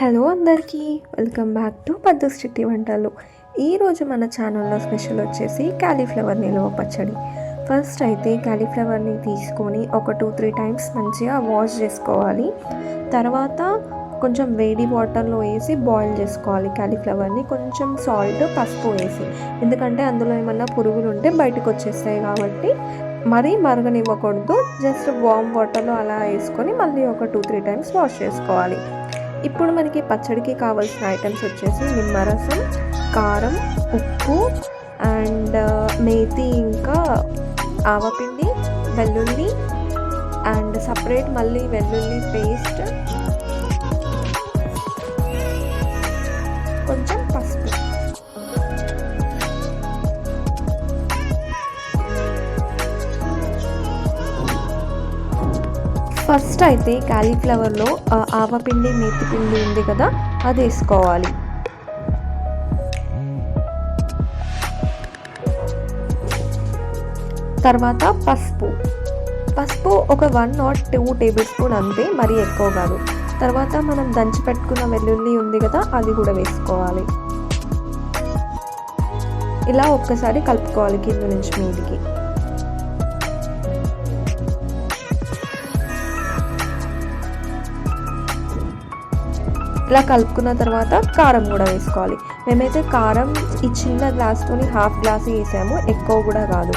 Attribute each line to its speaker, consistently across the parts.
Speaker 1: Hello అందరికీ welcome back to పద్దు చిట్టి వంటలు. ఈరోజు మన ఛానల్లో స్పెషల్ వచ్చేసి క్యాలీఫ్లవర్ నిల్వ పచ్చడి. ఫస్ట్ అయితే క్యాలీఫ్లవర్ని తీసుకొని ఒక టూ త్రీ టైమ్స్ మంచిగా వాష్ చేసుకోవాలి. తర్వాత కొంచెం వేడి వాటర్లో వేసి బాయిల్ చేసుకోవాలి క్యాలీఫ్లవర్ని. కొంచెం సాల్ట్ పసుపు వేసి. ఎందుకంటే అందులో ఏమన్నా పురుగులు ఉంటే బయటకు వచ్చేస్తాయి కాబట్టి మరీ మరగనివ్వకూడదు. జస్ట్ వామ్ వాటర్లో అలా వేసుకొని మళ్ళీ ఒక టూ త్రీ టైమ్స్ వాష్ చేసుకోవాలి. ఇప్పుడు మనకి పచ్చడికి కావాల్సిన ఐటమ్స్ వచ్చేసి నిమ్మరసం కారం ఉప్పు అండ్ uh, మేతి ఇంకా ఆవపిండి వెల్లుల్లి అండ్ సపరేట్ మళ్ళీ వెల్లుల్లి పేస్ట్ ఫస్ట్ అయితే క్యాలీఫ్లవర్లో ఆవపిండి మేతిపిండి ఉంది కదా అది వేసుకోవాలి. తర్వాత పసుపు. పసుపు ఒక one not two tablespoon అంతే మరీ ఎక్కువ కాదు. తర్వాత మనం దంచి పెట్టుకున్న వెల్లుల్లి ఉంది కదా అది కూడా వేసుకోవాలి. ఇలా ఒక్కసారి కలుపుకోవాలి కింద నుంచి మీదికి. ఇలా కలుపుకున్న తర్వాత కారం కూడా వేసుకోవాలి. మేమైతే కారం ఈ చిన్న గ్లాస్తోని హాఫ్ గ్లాస్ వేసాము. ఎక్కువ కూడా కాదు.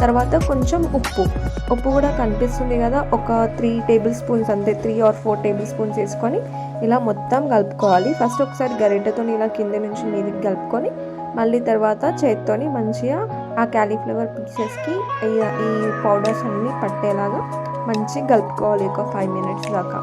Speaker 1: తర్వాత కొంచెం ఉప్పు. ఉప్పు కూడా కనిపిస్తుంది కదా ఒక త్రీ టేబుల్ స్పూన్స్ అంతే three or four tablespoons వేసుకొని ఇలా మొత్తం కలుపుకోవాలి. ఫస్ట్ ఒకసారి గరిటెతో ఇలా కింద నుంచి మీదకి కలుపుకొని మళ్ళీ తర్వాత చేత్తోని మంచిగా ఆ క్యాలీఫ్లవర్ పీసెస్కి ఈ పౌడర్స్ అన్నీ పట్టేలాగా మంచిగా కలుపుకోవాలి ఒక ఫైవ్ మినిట్స్ దాకా.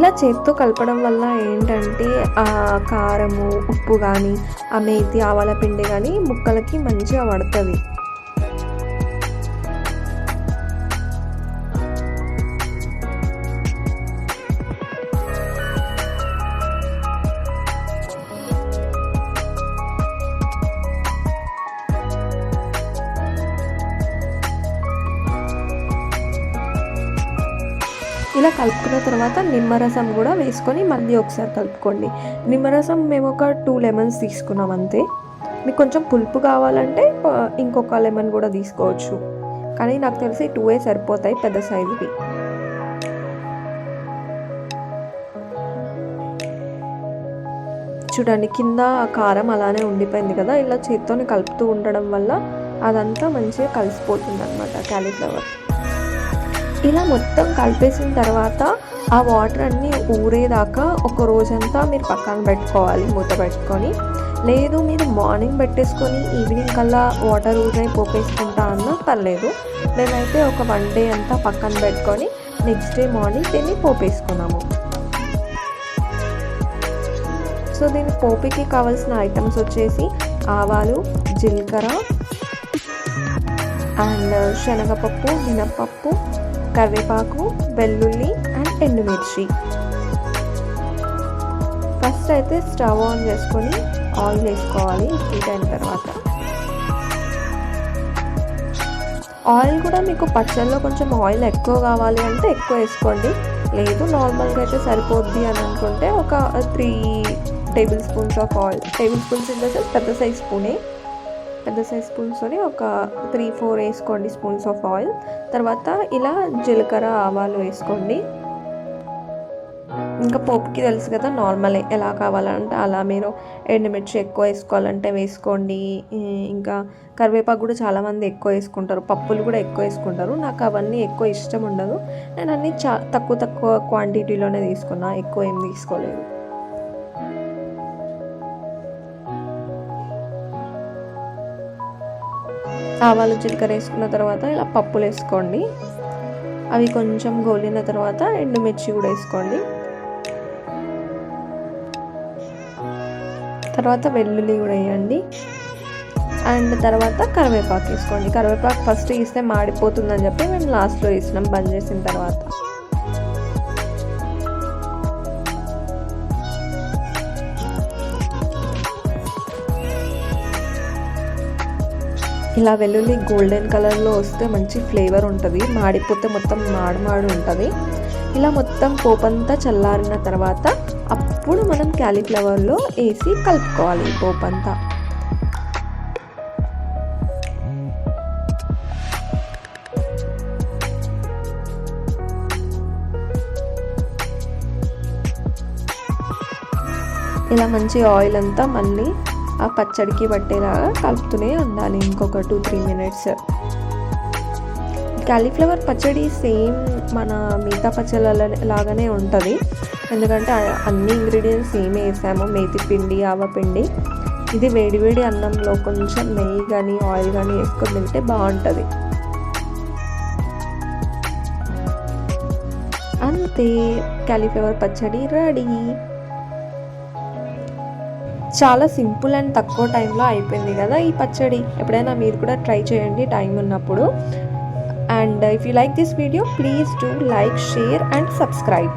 Speaker 1: ఇలా చేతితో కలపడం వల్ల ఏంటంటే ఆ కారము ఉప్పు కానీ ఆ మేతి ఆవాల పిండి కానీ ముక్కలకి మంచిగా పడుతుంది ఇలా కలుపుకున్న తర్వాత నిమ్మరసం కూడా వేసుకొని మళ్ళీ ఒకసారి కలుపుకోండి. నిమ్మరసం మేము ఒక టూ లెమన్స్ తీసుకున్నాం అంతే. మీకు కొంచెం పులుపు కావాలంటే ఇంకొక లెమన్ కూడా తీసుకోవచ్చు. కానీ నాకు తెలిసి టూ సరిపోతాయి పెద్ద సైజువి చూడండి కింద కారం అలానే ఉండిపోయింది కదా ఇలా చేత్తోని కలుపుతూ ఉండడం వల్ల అదంతా మంచిగా కలిసిపోతుంది అనమాట క్యాలీఫ్లవర్ ఇలా మొత్తం కలిపేసిన తర్వాత ఆ వాటర్ అన్నీ ఊరేదాకా ఒక రోజంతా మీరు పక్కన పెట్టుకోవాలి మూత పెట్టుకొని. లేదు మీరు మార్నింగ్ పెట్టేసుకొని ఈవినింగ్ కల్లా వాటర్ ఊరై పోపేసుకుంటా అన్నా పర్లేదు. మేమైతే ఒక వన్ డే అంతా పక్కన పెట్టుకొని నెక్స్ట్ డే మార్నింగ్ దీన్ని పోపేసుకున్నాము. సో దీని పోపికి కావాల్సిన ఐటమ్స్ వచ్చేసి ఆవాలు జీలకర్ర అండ్ శనగపప్పు మినప్పప్పు కరివేపాకు వెల్లుల్లి అండ్ ఎండుమిర్చి. ఫస్ట్ అయితే స్టవ్ ఆన్ చేసుకొని ఆయిల్ వేసుకోవాలి హీట్ అయిన తర్వాత. ఆయిల్ కూడా మీకు పచ్చళ్ళలో కొంచెం ఆయిల్ ఎక్కువ కావాలి అంటే ఎక్కువ వేసుకోండి. లేదు నార్మల్గా అయితే సరిపోద్ది అని అనుకుంటే ఒక three tablespoons of oil. Tablespoons in the పెద్ద సైజ్ స్పూనే. పెద్ద సైజ్ స్పూన్స్తోని ఒక త్రీ ఫోర్ వేసుకోండి స్పూన్స్ ఆఫ్ ఆయిల్. తర్వాత ఇలా జీలకర్ర ఆవాలు వేసుకోండి. ఇంకా పోపుకి తెలుసు కదా నార్మలే ఎలా కావాలంటే అలా మీరు ఎండుమిర్చి ఎక్కువ వేసుకోవాలంటే వేసుకోండి. ఇంకా కరివేపాకు కూడా చాలామంది ఎక్కువ వేసుకుంటారు పప్పులు కూడా ఎక్కువ వేసుకుంటారు. నాకు అవన్నీ ఎక్కువ ఇష్టం ఉండదు. నేను అన్నీ చా తక్కువ తక్కువ క్వాంటిటీలోనే తీసుకున్నా ఎక్కువ ఏం తీసుకోలేదు. ఆవాలు జీలకర్ర వేసుకున్న తర్వాత ఇలా పప్పులు వేసుకోండి. అవి కొంచెం గోలిన తర్వాత ఎండుమిర్చి కూడా వేసుకోండి. తర్వాత వెల్లుల్లి కూడా వేయండి. అండ్ తర్వాత కరివేపాకు వేసుకోండి. కరివేపాకు ఫస్ట్ వేస్తే మాడిపోతుందని చెప్పి మేము లాస్ట్లో వేసినాం బంద్ చేసిన తర్వాత. ఇలా వెల్లుల్లి గోల్డెన్ కలర్లో వస్తే మంచి ఫ్లేవర్ ఉంటుంది. మాడిపోతే మొత్తం మాడు మాడు ఉంటుంది. ఇలా మొత్తం పోపంతా చల్లారిన తర్వాత అప్పుడు మనం క్యాలీఫ్లవర్లో వేసి కలుపుకోవాలి పోపంతా. ఇలా మంచి ఆయిల్ అంతా మళ్ళీ ఆ పచ్చడికి పట్టేలాగా కలుపుతూనే ఉండాలి ఇంకొక టూ త్రీ మినిట్స్ క్యాలీఫ్లవర్ పచ్చడి సేమ్ మన మిగతా పచ్చళ్ళ లాగానే ఉంటుంది. ఎందుకంటే అన్ని ఇంగ్రీడియంట్స్ సేమే వేసాము. మేతి పిండి ఆవపిండి ఇది వేడివేడి అన్నంలో కొంచెం నెయ్యి కానీ ఆయిల్ కానీ వేసుకొని తింటే బాగుంటుంది. అంతే. క్యాలీఫ్లవర్ పచ్చడి రెడీ. చాలా సింపుల్ అండ్ తక్కువ టైంలో అయిపోయింది కదా ఈ పచ్చడి. ఎప్పుడైనా మీరు కూడా ట్రై చేయండి టైం ఉన్నప్పుడు. And if you like this video please do like share and subscribe